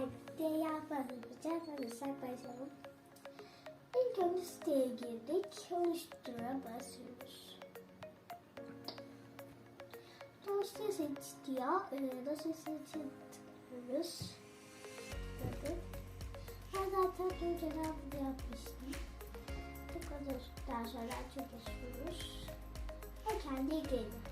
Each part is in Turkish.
birlikte yapmak yapacağız. Hazırsak başlayalım. İlk önce siteye girdik. Oluştura basıyoruz. Dosya seç diyor. Ee, dosya seçe tıklıyoruz. Böyle. Ben zaten önceden bunu yapmıştım. Bu kadar sonra çalışıyoruz. Ve kendi ekledim.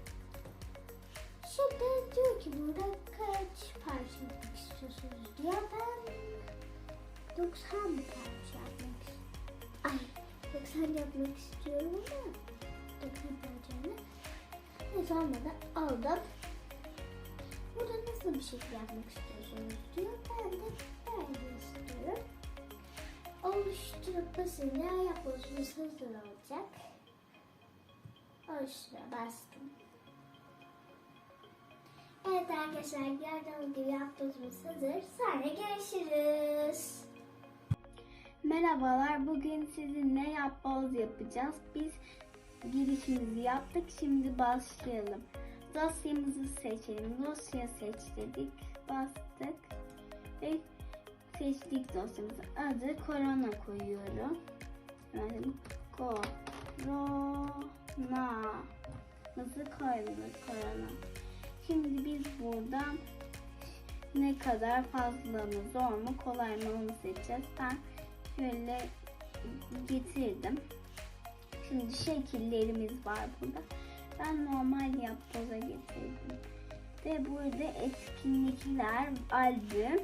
Şimdi diyor ki burada kaç parça istiyorsunuz diyor. Ben 90 parça yapmak Ay 90 yapmak istiyorum ama 90 parçanı ve sonra da aldım. Burada nasıl bir şekil yapmak istiyorsunuz diyor. Ben de böyle istiyorum. Oluşturup basınca yapbozumuz hazır olacak. Oluştura bastım. Arkadaşlar gördüğünüz gibi yapbozumuz hazır. Sonra görüşürüz. Merhabalar, bugün sizinle yapboz yapacağız. Biz girişimizi yaptık, şimdi başlayalım. Dosyamızı seçelim. Dosya seç dedik, bastık ve seçtik dosyamızı. Adı korona koyuyorum. Yani korona. Nasıl koyduk korona? Şimdi biz buradan ne kadar fazla mı zor mu kolay mı onu seçeceğiz. Ben şöyle getirdim. Şimdi şekillerimiz var burada. Ben normal yapboza getirdim. Ve burada etkinlikler, albüm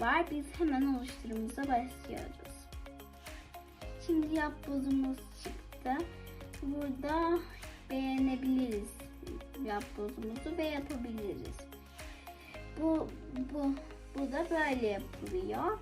var. Biz hemen oluşturumuza başlıyoruz. Şimdi yapbozumuz çıktı. Burada beğenebiliriz yapbozumuzu ve yapabiliriz. Bu bu bu da böyle yapılıyor.